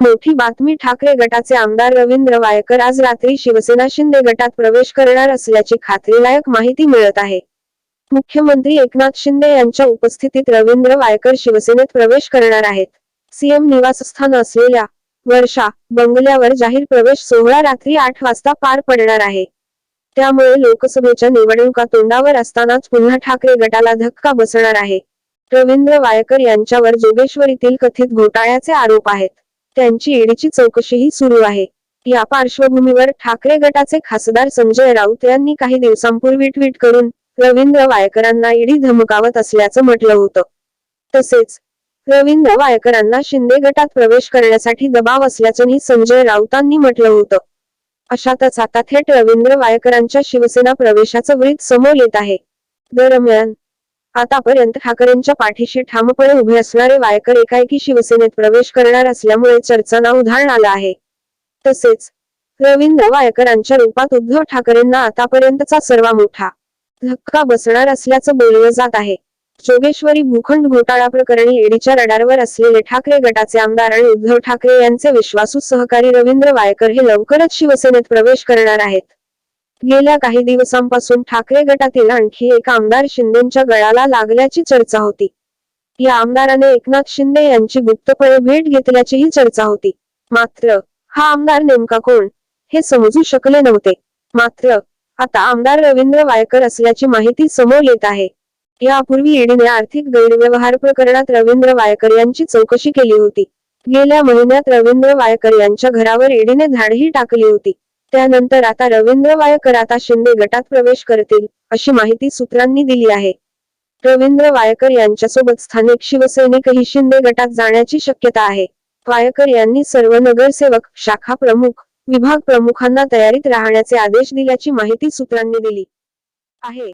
मोठी बातमी ठाकरे गटाचे आमदार रवींद्र वायकर आज रात्री शिवसेना शिंदे गटात प्रवेश करणार असल्याची खात्रीलायक माहिती मिळत आहे. मुख्यमंत्री एकनाथ शिंदे यांच्या उपस्थितीत रवींद्र वायकर शिवसेनेत प्रवेश करणार आहेत. सीएम निवासस्थान असलेल्या वर्षा बंगल्यावर जाहीर प्रवेश सोहळा रात्री आठ वाजता पार पडणार आहे. त्यामुळे लोकसभेच्या निवडणुका तोंडावर असतानाच पुन्हा ठाकरे गटाला धक्का बसणार आहे. रवींद्र वायकर यांच्यावर जोगेश्वरीतील कथित घोटाळ्याचे आरोप आहेत. त्यांची ईडीची चौकशीही सुरू आहे. या पार्श्वभूमीवर ठाकरे गटाचे खासदार संजय राऊत यांनी काही दिवसांपूर्वी ट्विट करून रवींद्र वायकरांना ईडी धमकावत असल्याचं म्हटलं होतं. तसेच रवींद्र वायकरांना शिंदे गटात प्रवेश करण्यासाठी दबाव असल्याचंही संजय राऊतांनी म्हटलं होतं. अशातच आता थेट रवींद्र वायकरांच्या शिवसेना प्रवेशाचं वृत्त समोर येत आहे. दरम्यान आतापर्यंत ठाकरेंच्या पाठीशी ठामपणे उभे असणारे वायकर एकाएकी शिवसेनेत प्रवेश करणार असल्यामुळे चर्चांना उधाण आलं आहे. तसेच रवींद्र वायकरांच्या रूपात उद्धव ठाकरेंना आतापर्यंतचा सर्वात मोठा धक्का बसणार असल्याचं बोललं जात आहे. जोगेश्वरी भूखंड घोटाळा प्रकरणी ईडीच्या रडारवर असलेले ठाकरे गटाचे आमदार आणि उद्धव ठाकरे यांचे विश्वासू सहकारी रवींद्र वायकर हे लवकरच शिवसेनेत प्रवेश करणार आहेत. गेल्या काही दिवसांपासून ठाकरे गटातील आणखी एक आमदार शिंदेच्या गळाला लागल्याची चर्चा होती. या आमदाराने एकनाथ शिंदे यांची गुप्तपणे भेट घेतल्याचीही चर्चा होती. मात्र हा आमदार नेमका कोण हे समजू शकले नव्हते. मात्र आता आमदार रवींद्र वायकर असल्याची माहिती समोर येत आहे. यापूर्वी ईडीने आर्थिक गैरव्यवहार प्रकरणात रवींद्र वायकर यांची चौकशी केली होती. गेल्या महिन्यात रवींद्र वायकर यांच्या घरावर ईडीने धाडही टाकली होती. त्यानंतर आता रवींद्र वायकर आता शिंदे गटात प्रवेश करतील अशी माहिती सूत्रांनी दिली आहे. रवींद्र वायकर यांच्यासोबत स्थानिक शिवसैनिकही शिंदे गटात जाण्याची शक्यता आहे. वायकर यांनी सर्व नगरसेवक शाखा प्रमुख विभाग प्रमुखांना तयारीत राहण्याचे आदेश दिल्याची माहिती सूत्रांनी दिली आहे.